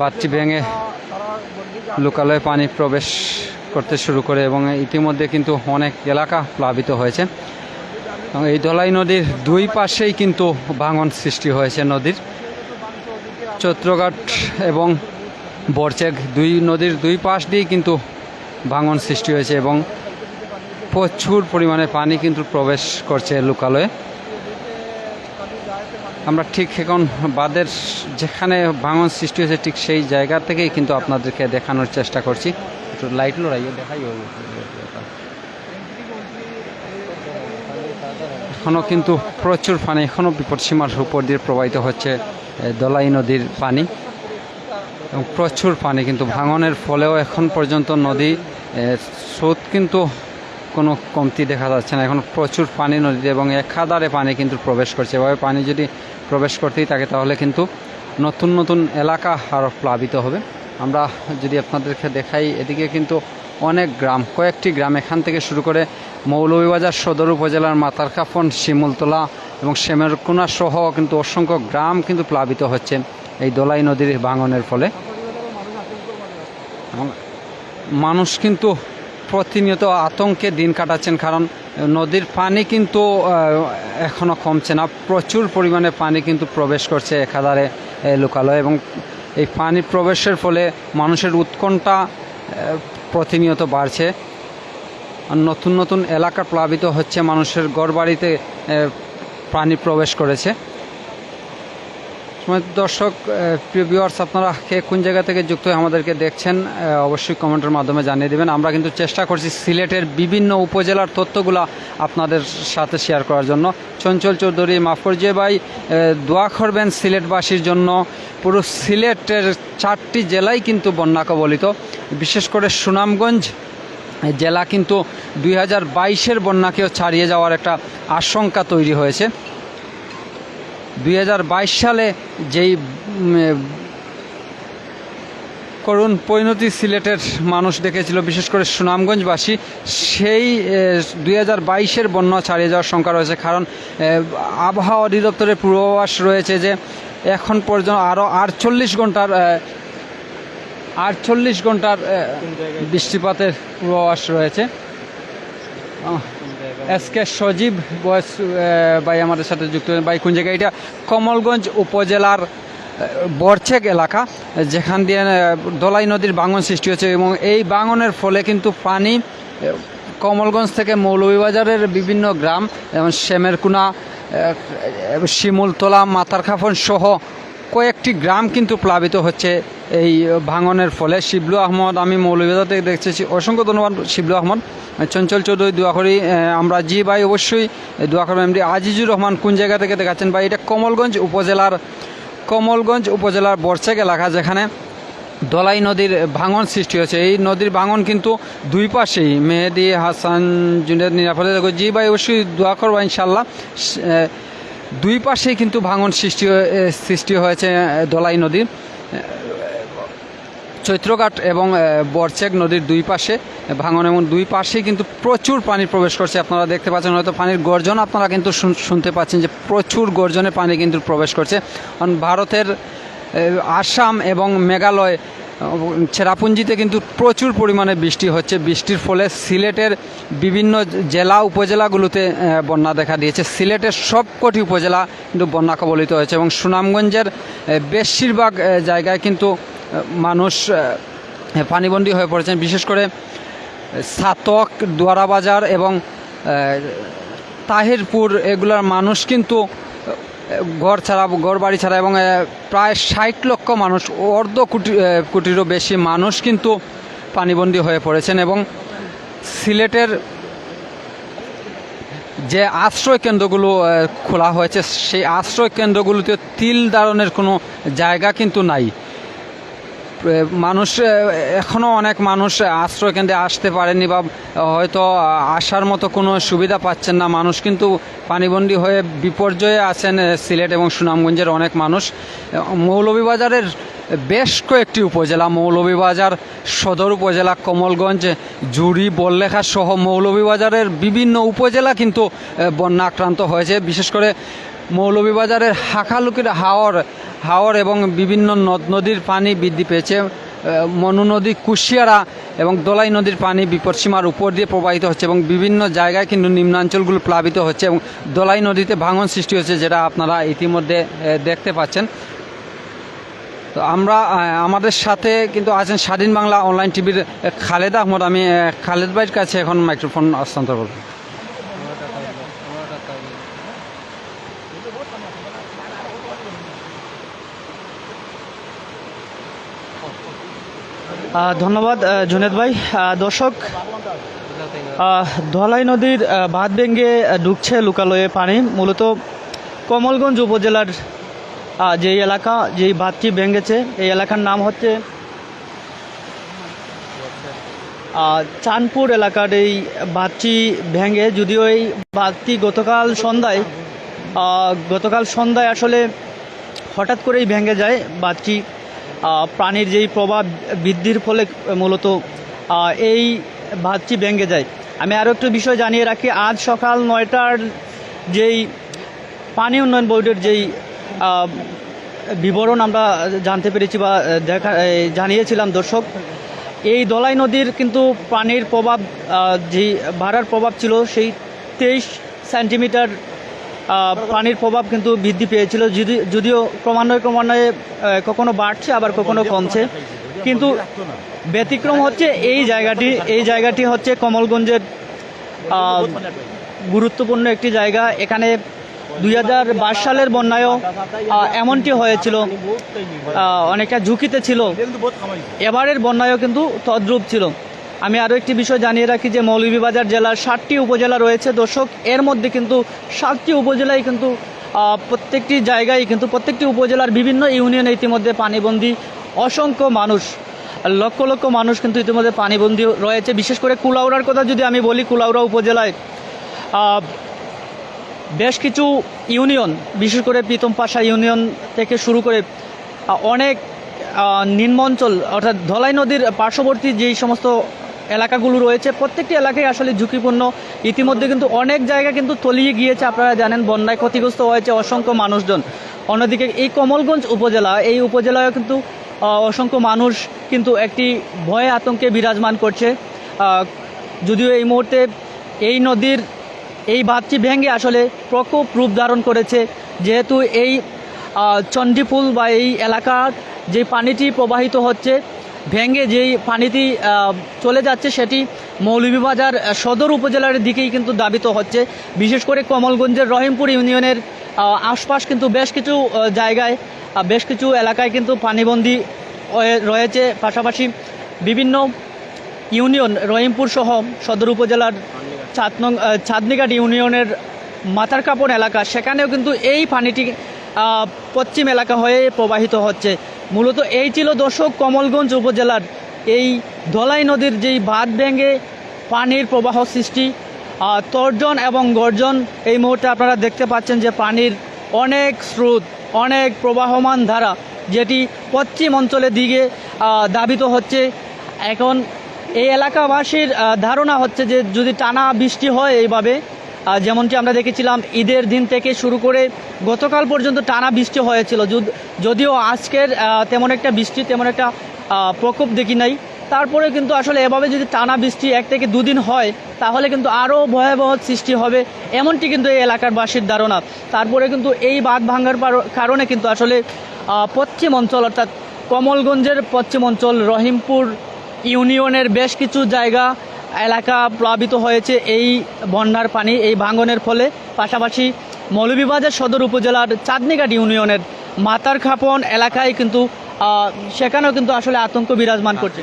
বাঁধটি ভেঙে লোকালয়ে পানি প্রবেশ করতে শুরু করে এবং ইতিমধ্যে কিন্তু অনেক এলাকা প্লাবিত হয়েছে। এবং এই ধলাই নদীর দুই পাশেই কিন্তু ভাঙন সৃষ্টি হয়েছে নদীর। চৈত্রঘাট এবং বরচেক দুই নদীর দুই পাশ দিয়েই কিন্তু ভাঙন সৃষ্টি হয়েছে এবং প্রচুর পরিমাণে পানি কিন্তু প্রবেশ করছে লোকালয়ে। আমরা ঠিক এখন বাদের যেখানে ভাঙন সৃষ্টি হয়েছে, ঠিক সেই জায়গা থেকেই কিন্তু আপনাদেরকে দেখানোর চেষ্টা করছি। একটু লাইট লড়াইয়ে দেখাই এখনও কিন্তু প্রচুর পানি এখনও বিপদসীমার উপর দিয়ে প্রবাহিত হচ্ছে দলাই নদীর পানি। এবং প্রচুর পানি কিন্তু ভাঙনের ফলেও এখন পর্যন্ত নদী স্রোত কিন্তু কোনো কমতি দেখা যাচ্ছে না। এখন প্রচুর পানি নদীতে এবং একাধারে পানি কিন্তু প্রবেশ করছে। এভাবে পানি যদি প্রবেশ করতেই থাকে তাহলে কিন্তু নতুন নতুন এলাকা আরও প্লাবিত হবে। আমরা যদি আপনাদেরকে দেখাই, এদিকে কিন্তু অনেক গ্রাম, কয়েকটি গ্রাম এখান থেকে শুরু করে মৌলভীবাজার সদর উপজেলার মাতারকাফন শিমুলতলা এবং শ্যামেরকুনা সহ কিন্তু অসংখ্য গ্রাম কিন্তু প্লাবিত হচ্ছে এই দোলাই নদীর ভাঙনের ফলে। মানুষ কিন্তু প্রতিনিয়ত আতঙ্কে দিন কাটাচ্ছেন কারণ নদীর পানি কিন্তু এখনও কমছে না। প্রচুর পরিমাণে পানি কিন্তু প্রবেশ করছে একাধারে লোকালয় এবং এই পানি প্রবেশের ফলে মানুষের উৎকণ্ঠা প্রতিনিয়ত বাড়ছে। নতুন নতুন এলাকা প্লাবিত হচ্ছে মানুষের গড়বাড়িতে এ, পানি প্রবেশ করেছে। সময় দর্শক ভিউয়ার্স আপনারা কে কোন জায়গা থেকে যুক্ত হয়ে আমাদেরকে দেখছেন অবশ্যই কমেন্টের মাধ্যমে জানিয়ে দেবেন। আমরা কিন্তু চেষ্টা করছি সিলেটের বিভিন্ন উপজেলার তথ্যগুলো আপনাদের সাথে শেয়ার করার জন্য। চঞ্চল চৌধুরী মাফরজে ভাই দোয়া করবেন সিলেটবাসীর জন্য পুরো সিলেটের চারটি জেলাই কিন্তু বন্যা কবলিত। বিশেষ করে সুনামগঞ্জ জেলা কিন্তু দুই হাজার বাইশের বন্যাকেও ছাড়িয়ে যাওয়ার একটা আশঙ্কা তৈরি হয়েছে। দুই হাজার বাইশ সালে যেই করুণ পরিণতি সিলেটের মানুষ দেখেছিল, বিশেষ করে সুনামগঞ্জবাসী, সেই দুই হাজার বাইশের বন্যা ছাড়িয়ে যাওয়ার সংখ্যা রয়েছে। কারণ আবহাওয়া অধিদপ্তরের পূর্বাভাস রয়েছে যে, এখন পর্যন্ত আরও আটচল্লিশ ঘণ্টার আটচল্লিশ ঘণ্টার বৃষ্টিপাতের পূর্বাভাস রয়েছে। এস কে সজীব বয়স ভাই আমাদের সাথে যুক্ত। ভাই, কোন জায়গায় এটা কমলগঞ্জ উপজেলার বরছেক এলাকা, যেখান দিয়ে দলাই নদীর বাঙন সৃষ্টি হয়েছে এবং এই বাঙনের ফলে কিন্তু পানি কমলগঞ্জ থেকে মৌলভীবাজারের বিভিন্ন গ্রাম, যেমন শ্যামেরকুনা শিমুলতলা, মাতারখাফন সহ কয়েকটি গ্রাম কিন্তু প্লাবিত হচ্ছে এই ভাঙনের ফলে। শিবলু আহমদ, আমি মৌলভীবাজার থেকে দেখতেছি। অসংখ্য ধন্যবাদ শিবলু আহমদ। চঞ্চল চৌধুরী দোয়া আমরা জি ভাই অবশ্যই দোয়া করবেন এমডি আজিজুর রহমান কোন জায়গা থেকে দেখাচ্ছেন ভাই? এটা কমলগঞ্জ উপজেলার কমলগঞ্জ উপজেলার বর্ষেক এলাকা যেখানে দলাই নদীর ভাঙন সৃষ্টি হয়েছে। এই নদীর ভাঙন কিন্তু দুই পাশেই, মেহেদি, হাসান জুনিয়র নিরাপদে জি ভাই অবশ্যই দোয়া করব ইনশাল্লাহ দুই পাশেই কিন্তু ভাঙন সৃষ্টি সৃষ্টি হয়েছে দলাই নদীর। চৈত্রঘাট এবং বরচেক নদীর দুই পাশে ভাঙন এবং দুই পাশেই কিন্তু প্রচুর পানি প্রবেশ করছে। আপনারা দেখতে পাচ্ছেন, হয়তো পানির গর্জন আপনারা কিন্তু শুন- শুনতে পাচ্ছেন যে প্রচুর গর্জনে পানি কিন্তু প্রবেশ করছে। কারণ ভারতের আসাম এবং মেঘালয় চেরাপুঞ্জিতে কিন্তু প্রচুর পরিমাণে বৃষ্টি হচ্ছে। বৃষ্টির ফলে সিলেটের বিভিন্ন জেলা উপজেলাগুলোতে বন্যা দেখা দিয়েছে। সিলেটের সবকটি উপজেলা কিন্তু বন্যা কবলিত হয়েছে এবং সুনামগঞ্জের বেশিরভাগ জায়গায় কিন্তু মানুষ পানিবন্দী হয়ে পড়েছেন। বিশেষ করে সাতক, দোয়ারাবাজার এবং তাহিরপুর, এগুলার মানুষ কিন্তু ঘর ছাড়া, ঘর বাড়ি ছাড়া এবং প্রায় ষাট লক্ষ মানুষ, অর্ধ কোটি কোটিরও বেশি মানুষ কিন্তু পানিবন্দী হয়ে পড়েছেন এবং সিলেটের যে আশ্রয় কেন্দ্রগুলো খোলা হয়েছে, সেই আশ্রয় কেন্দ্রগুলোতে তিল ধারণের কোনো জায়গা কিন্তু নাই। মানুষ এখনও অনেক মানুষ আশ্রয় কেন্দ্রে আসতে পারেনি বা হয়তো আসার মতো কোনো সুবিধা পাচ্ছেন না। মানুষ কিন্তু পানিবন্দী হয়ে বিপর্যয়ে আছেন সিলেট এবং সুনামগঞ্জের অনেক মানুষ। মৌলভীবাজারের বেশ কয়েকটি উপজেলা, মৌলভীবাজার সদর উপজেলা, কমলগঞ্জ, জুড়ি, বললেখা সহ মৌলভীবাজারের বিভিন্ন উপজেলা কিন্তু বন্যা আক্রান্ত হয়েছে। বিশেষ করে মৌলভীবাজারের হাকালুকির হাওর হাওর এবং বিভিন্ন নদ নদীর পানি বৃদ্ধি পেয়েছে। মনু নদী কুশিয়ারা এবং দোলাই নদীর পানি বিপদসীমার উপর দিয়ে প্রবাহিত হচ্ছে এবং বিভিন্ন জায়গায় কিন্তু নিম্নাঞ্চলগুলো প্লাবিত হচ্ছে এবং দোলাই নদীতে ভাঙন সৃষ্টি হচ্ছে যেটা আপনারা ইতিমধ্যে দেখতে পাচ্ছেন। তো আমরা আমাদের সাথে কিন্তু আছেন স্বাধীন বাংলা অনলাইন টিভির খালেদ আহমদ। আমি খালেদ ভাইয়ের কাছে এখন মাইক্রোফোন হস্তান্তর করব। ধন্যবাদ জুনেদ ভাই। দর্শক ধলাই নদীর বাঁধ ভেঙে ঢুকছে লুকালয়ে পানি। মূলত কমলগঞ্জ উপজেলার যেই এলাকা, যেই বাঁধটি ভেঙেছে, এই এলাকার নাম হচ্ছে চাঁদপুর এলাকার এই বাঁধটি ভেঙে। যদিও এই বাঁধটি গতকাল সন্ধ্যায় গতকাল সন্ধ্যায় আসলে হঠাৎ করেই ভেঙে যায় বাঁধটি। প্রাণীর যেই প্রভাব বৃদ্ধির ফলে মূলত এই ভাতটি ভেঙে যায়। আমি আরও একটু বিষয় জানিয়ে রাখি, আজ সকাল নয়টার যেই পানি উন্নয়ন বোর্ডের যেই বিবরণ আমরা জানতে পেরেছি বা দেখা জানিয়েছিলাম দর্শক, এই দলাই নদীর কিন্তু পানির প্রভাব যেই বাড়ার প্রভাব ছিল সেই তেইশ সেন্টিমিটার পানির প্রভাব কিন্তু বৃদ্ধি পেয়েছিল। যদি, যদিও ক্রমান্বয়ে ক্রমান্বয়ে কখনো বাড়ছে, আবার কখনো কমছে। কিন্তু ব্যতিক্রম হচ্ছে এই জায়গাটি এই জায়গাটি হচ্ছে কমলগঞ্জের গুরুত্বপূর্ণ একটি জায়গা। এখানে দুই হাজার বাইশ সালের বন্যায়ও এমনটি হয়েছিল। অনেকটা ঝুঁকিতে ছিল। এবারের বন্যায়ও কিন্তু তদ্রূপ ছিল। আমি আরও একটি বিষয় জানিয়ে রাখি যে মৌলভীবাজার জেলার ষাটটি উপজেলা রয়েছে। দর্শক, এর মধ্যে কিন্তু সাতটি উপজেলায় কিন্তু প্রত্যেকটি জায়গায় কিন্তু প্রত্যেকটি উপজেলার বিভিন্ন ইউনিয়নে ইতিমধ্যে পানিবন্দী অসংখ্য মানুষ, লক্ষ লক্ষ মানুষ কিন্তু ইতিমধ্যে পানিবন্দী রয়েছে। বিশেষ করে কুলাউড়ার কথা যদি আমি বলি, কুলাউড়া উপজেলায় বেশ কিছু ইউনিয়ন, বিশেষ করে প্রীতম পাশা ইউনিয়ন থেকে শুরু করে অনেক নিম্ন অঞ্চল, অর্থাৎ ধলাই নদীর পার্শ্ববর্তী যেই সমস্ত এলাকাগুলো রয়েছে। প্রত্যেকটি এলাকায় আসলে ঝুঁকিপূর্ণ। ইতিমধ্যে কিন্তু অনেক জায়গা কিন্তু তলিয়ে গিয়েছে, আপনারা জানেন, বন্যায় ক্ষতিগ্রস্ত হয়েছে অসংখ্য মানুষজন। অন্যদিকে এই কমলগঞ্জ উপজেলা, এই উপজেলায় কিন্তু অসংখ্য মানুষ কিন্তু একটি ভয়ে আতঙ্কে বিরাজমান করছে। যদিও এই মুহূর্তে এই নদীর এই বাঁধটি ভেঙে আসলে প্রকোপ রূপ ধারণ করেছে। যেহেতু এই চণ্ডীপুল বা এই এলাকার যে পানিটি প্রবাহিত হচ্ছে ভেঙে যেই পানিটি চলে যাচ্ছে সেটি মৌলভীবাজার সদর উপজেলার দিকেই কিন্তু দাবিত হচ্ছে। বিশেষ করে কমলগঞ্জের রহিমপুর ইউনিয়নের আশপাশ কিন্তু বেশ কিছু জায়গায় বেশ কিছু এলাকায় কিন্তু পানিবন্দী রয়েছে। পাশাপাশি বিভিন্ন ইউনিয়ন রহিমপুর সহ সদর উপজেলার চাঁদ নং আহ, চাঁদনীঘাট ইউনিয়নের মাথার কাপড় এলাকা সেখানেও কিন্তু এই পানিটি পশ্চিম এলাকা হয়ে প্রবাহিত হচ্ছে। মূলত এই ছিল দর্শক কমলগঞ্জ উপজেলার এই ধলাই নদীর যেই বাঁধ ভেঙে পানির প্রবাহ সৃষ্টি তর্জন এবং গর্জন, এই মুহূর্তে আপনারা দেখতে পাচ্ছেন যে পানির অনেক স্রোত, অনেক প্রবাহমান ধারা, যেটি পশ্চিম অঞ্চলের দিকে দাবিত হচ্ছে। এখন এই এলাকাবাসীর ধারণা হচ্ছে যে যদি টানা বৃষ্টি হয় এইভাবে যেমনটি আমরা দেখেছিলাম, ঈদের দিন থেকে শুরু করে গতকাল পর্যন্ত টানা বৃষ্টি হয়েছিল। যদিও আজকের তেমন একটা বৃষ্টি, তেমন একটা প্রকোপ দেখি নাই। তারপরে কিন্তু আসলে এভাবে যদি টানা বৃষ্টি এক থেকে দুদিন হয়, তাহলে কিন্তু আরও ভয়াবহ সৃষ্টি হবে, এমনটি কিন্তু এই এলাকার বাসীর ধারণা। তারপরে কিন্তু এই বাঁধ ভাঙার কারণে কিন্তু আসলে পশ্চিম অঞ্চল, অর্থাৎ কমলগঞ্জের পশ্চিম অঞ্চল, রহিমপুর ইউনিয়নের বেশ কিছু জায়গা এলাকা প্লাবিত হয়েছে এই বন্যার পানি, এই ভাঙনের ফলে। পাশাপাশি মৌলভীবাজার সদর উপজেলার চাঁদনিঘাট ইউনিয়নের মাতার খাপন এলাকায় কিন্তু সেখানেও কিন্তু আসলে আতঙ্ক বিরাজমান করছে।